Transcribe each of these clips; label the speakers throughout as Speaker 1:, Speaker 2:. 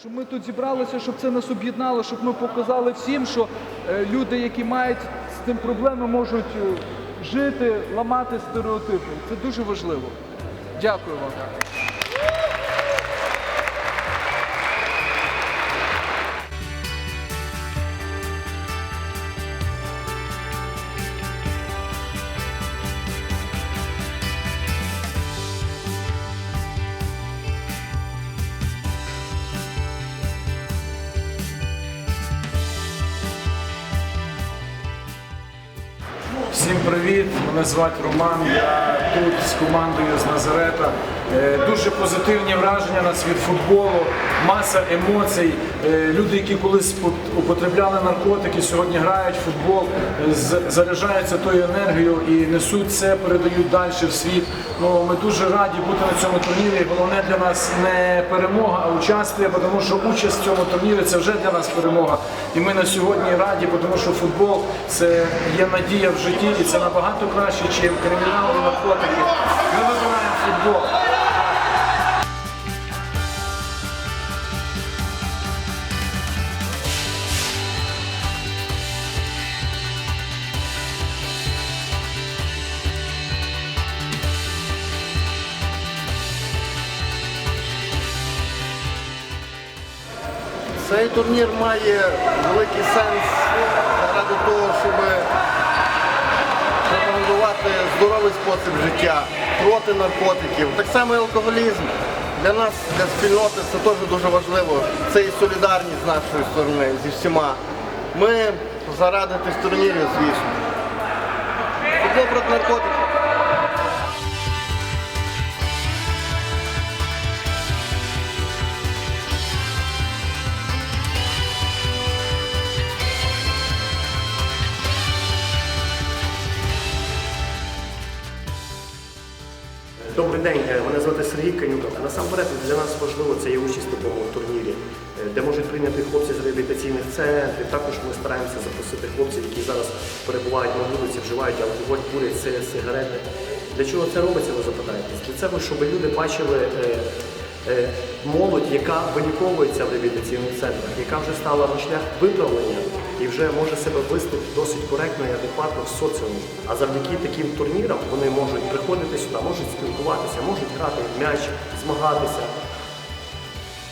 Speaker 1: Щоб ми тут зібралися, щоб це нас об'єднало, щоб ми показали всім, що е, люди, які мають з цим проблеми, можуть е, жити, ламати стереотипи. Це дуже важливо. Дякую вам.
Speaker 2: Всім привіт! Мене звати Роман. Я тут з командою з Назарета. Е, Дуже позитивні враження на світ футболу, маса емоцій. Е, Люди, які колись пот- употребляли наркотики, сьогодні грають в футбол, е, заряджаються тою енергією і несуть це, передають далі в світ. Ну, ми дуже раді бути на цьому турнірі. Головне для нас не перемога, а участь, тому що участь в цьому турнірі це вже для нас перемога. І ми на сьогодні раді, тому що футбол це є надія в житті, і це набагато краще, ніж кримінал і наркотики. Ми вибираємо футбол.
Speaker 3: Цей турнір має великий сенс заради того, щоб пропагандувати здоровий спосіб життя проти наркотиків. Так само і алкоголізм. Для нас, для спільноти, це теж дуже важливо. Це і солідарність з нашої сторони зі всіма. Ми заради тих турнірів, звісно. Футбол наркотиків.
Speaker 4: Добрий день, е, мене звати Сергій Канюк. Насамперед для нас важливо це є участь в такому турнірі, е, де можуть прийняти хлопці з реабілітаційних центрів. Також ми стараємося запросити хлопців, які зараз перебувають на вулиці, вживають алкоголь, курять сигарети. Для чого це робиться, ви запитаєтесь? Для цього, щоб люди бачили е, молодь, яка виліковується в реабілітаційних центрах, яка вже стала на шлях виправлення і вже може себе досить коректно і адекватно в соціумі. А завдяки таким турнірам вони можуть приходити сюди, можуть спілкуватися, можуть грати в м'яч, змагатися.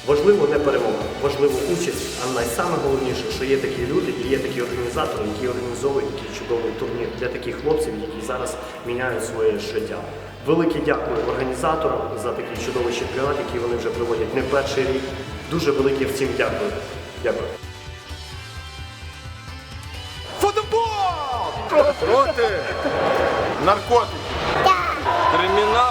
Speaker 4: Важливо не перемога, важливо участь, а найсаме головніше, що є такі люди і є такі організатори, які організовують такий чудовий турнір для таких хлопців, які зараз міняють своє життя. Велике дякую організаторам за такий чудовий чемпіонат, який вони вже проводять не перший рік. Дуже велике всім дякую. Дякую.
Speaker 3: Проти? Наркотиків.
Speaker 5: Криміналу